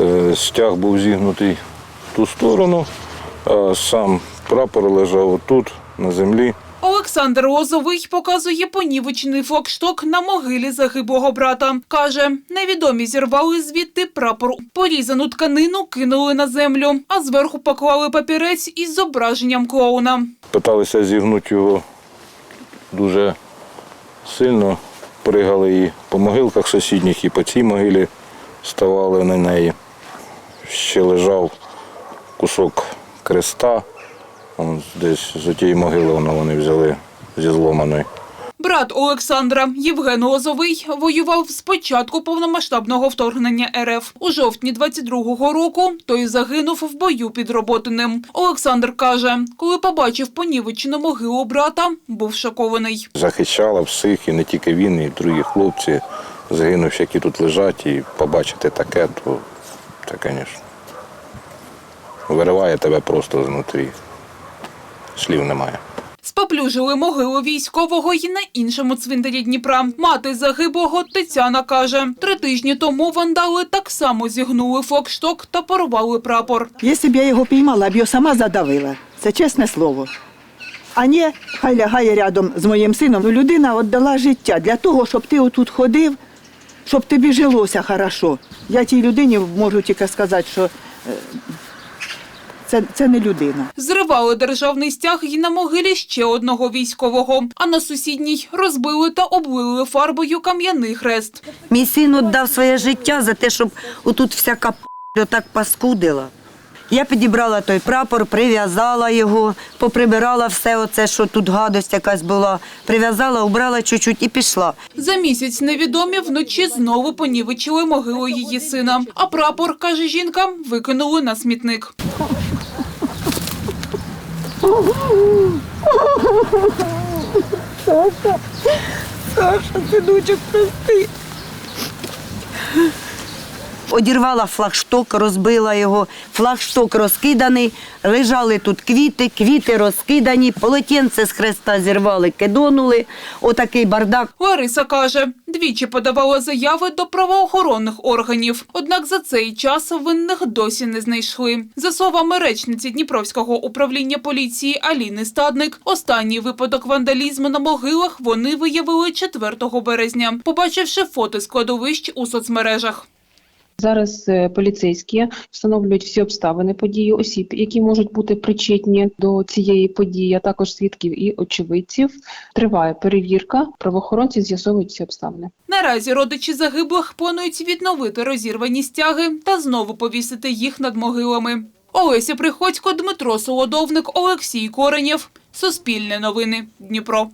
Е, Стяг був зігнутий в ту сторону, а сам прапор лежав отут, на землі. Олександр Лозовий показує понівечений флагшток на могилі загиблого брата. Каже, невідомі зірвали звідти прапор. Порізану тканину кинули на землю, а зверху поклали папірець із зображенням клоуна. Питалися зігнути його дуже сильно, пригали і по могилках сусідніх, і по цій могилі ставали на неї. Ще лежав кусок креста, он десь з тієї могили вони взяли зі зломаної. Брат Олександра Євген Лозовий воював з початку повномасштабного вторгнення РФ. У жовтні 22-го року той загинув в бою під Роботиним. Олександр каже, коли побачив понівечену могилу брата, був шокований. Захищала всіх, і не тільки він, і другі хлопці, загинувши, які тут лежать, і побачити таке, то це, звісно, вириває тебе просто знутрі. Слів немає. Споплюжили могилу військового й на іншому цвинтарі Дніпра. Мати загиблого Тетяна каже, три тижні тому вандали так само зігнули флагшток та порвали прапор. Якщо б я його піймала, б його сама задавила. Це чесне слово. А ні, хай лягає рядом з моїм сином. Людина віддала життя для того, щоб ти отут ходив, щоб тобі жилося хорошо. Я тій людині можу тільки сказати, що е, це, це не людина. Зривали державний стяг і на могилі ще одного військового, а на сусідній розбили та облили фарбою кам'яний хрест. Мій син віддав своє життя за те, щоб отут всяка п*** так паскудила. Я підібрала той прапор, прив'язала його, поприбирала все оце, що тут гадость якась була. Прив'язала, убрала чуть-чуть і пішла. За місяць невідомі вночі знову понівечили могилу її сина. А прапор, каже жінка, викинули на смітник. Саша, синочок, прости. Одірвала флагшток, розбила його. Флагшток розкиданий, лежали тут квіти, квіти розкидані, полотенце з хреста зірвали, кидонули. Отакий бардак. Лариса каже, двічі подавала заяви до правоохоронних органів. Однак за цей час винних досі не знайшли. За словами речниці Дніпровського управління поліції Аліни Стадник, останній випадок вандалізму на могилах вони виявили 4 березня, побачивши фото складовищ у соцмережах. Зараз е, поліцейські встановлюють всі обставини події осіб, які можуть бути причетні до цієї події, а також свідків і очевидців. Триває перевірка. Правоохоронці з'ясовують всі обставини. Наразі родичі загиблих планують відновити розірвані стяги та знову повісити їх над могилами. Олеся Приходько, Дмитро Солодовник, Олексій Коренєв. Суспільне новини. Дніпро.